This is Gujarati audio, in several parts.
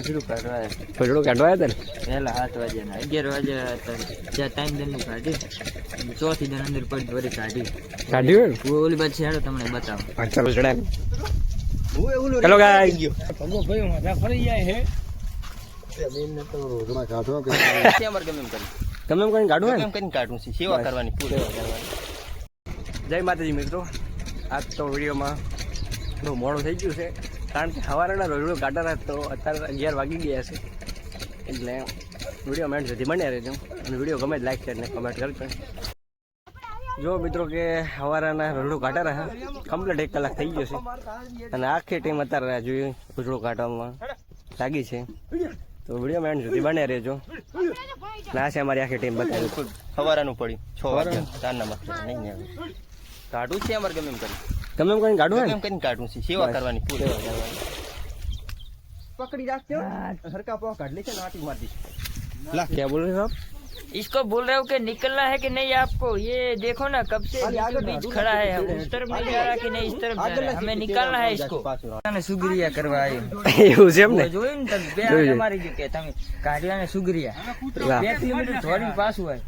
રોજડું કાઢવા કાઢવા હતા ને? પહેલા સાત વાગ્યાના અગિયાર વાગ્યા હતા. ત્યાં ટાઈમ દરનું કાઢી ચોથી દિન અંદર પડી વળી કાઢી. ને કાઢ્યું હું ઓલી પાછી હેડો તમને બતાવો. હા ચાલો ચડાય. હેલો ગાય. તમે એમ કઈ કાઢવું ગમે એમ કરીને કાઢવું છે. સેવા કરવાની પૂરી જય માતાજી મિત્રો. આજ તો વિડીયોમાં થોડું મોડું થઈ ગયું છે. કારણ કે સવારના રોજડું કાઢવાના તો અત્યારે અગિયાર વાગી ગયા છે. એટલે વીડિયો મેન્ટ સુધી બન્યા રહેજો. અને વીડિયો ગમે જ લાઈક છે ને કમેન્ટ કરજો. જો મિત્રો કે સવારના રોજડો કાઢા રહ્યા કમ્પ્લીટ એક કલાક થઈ ગયો છે. અને આખી ટીમ અત્યારે જોઈએ રોજડો કાઢવામાં લાગી છે. તો વીડિયો મેન્ટ સુધી બન્યા રહેજો. ના છે અમારી આખી ટીમ બતાવી. સવારનું પડ્યું. છ વાગ્યા. ચારના માં નહીં કાઢું છે અમારે ગમે એમ કરી. તમે એમ કઈ કાઢવું ગમે ને એમ કરીને કાઢવું છે સેવા કરવાની પૂરી પકડી રાખજો હરકા પાવ કાઢ લે છે નાટી માર દઈશ क्या बोल रहे हो आप इसको बोल रहे हो कि निकलना है कि नहीं आपको ये देखो ना कब से बीचों बीच खड़ा है उस तरफ नहीं जा रहा कि नहीं इस तरफ जा रहा है हमें निकालना है इसको અને સુગરિયા કરવા આવ્યો એવું છે એમ ને જોયું ને તમે બે જોયું. હાથ મારી ગયું કે તમે કાઢ્યા ને સુગરિયા વાહ. બે કિલોમીટર થોડી પાછું હોય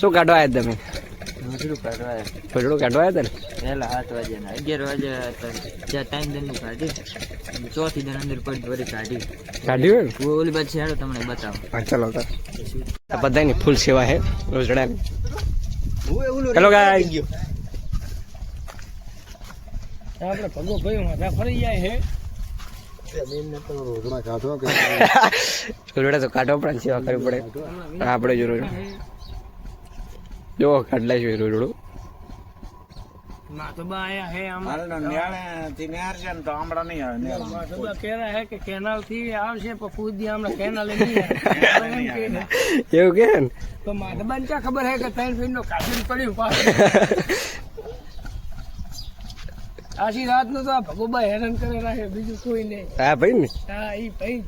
શું કાઢવા આવ્યા તમે રોજડું કાઢવા. આવ્યા હતા ને? પહેલા સાત વાગ્યાના અગિયાર વાગ્યા હતા. ત્યાં ટાઈમ દરનું કાઢી ચોથી દિન અંદર પડી વળી કાઢી. કાઢ્યું ઓલી બાજુ હેડો તમને બતાવો. હા ચલો તો આ બધાની ફૂલ સેવા હે રોજડા. હેલો ગાય આપણે ભગો ભાઈ માથા ફરી જાય હે. રોજડા તો કાઢવા પડે સેવા કરવી પડે. આપણે જો રોજડું જો કાઢ છે આયા હે આમાં. કહેરા હે કે કેનાલથી આવશે પણ કેનાલ નહીં. કે ને? ક્યાં ખબર હે કે ત્રણ ફીટ નો કાઢીને પડ્યું પાછું. આખી રાતનું તો આ ભગોબા હેરાન કરેલા છે બીજું કોઈ નહીં. હા ભાઈ ને? હા ઈ ભાઈ.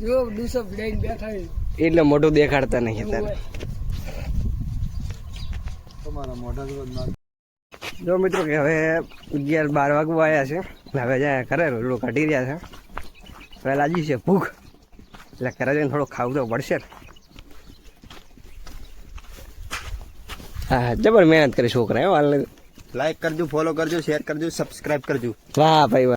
જો દુસફ લઈને બેઠા. એટલે મોટું દેખાડતા નહીં તારે જો મિત્રો કે હવે અગિયાર બાર વાગવા આવ્યા છે. હવે જાય કરે રોજડું કાઢી રહ્યા છે. હવે લાગી છે ભૂખ. એટલે ઘરે જઈને થોડું ખાવું તો પડશે હા જબર મહેનત કરી છોકરા એ હાલ. લાઈક કરજો ફોલો કરજો શેર કરજો સબસ્ક્રાઇબ કરજો. વાહ ભાઈ વાહ.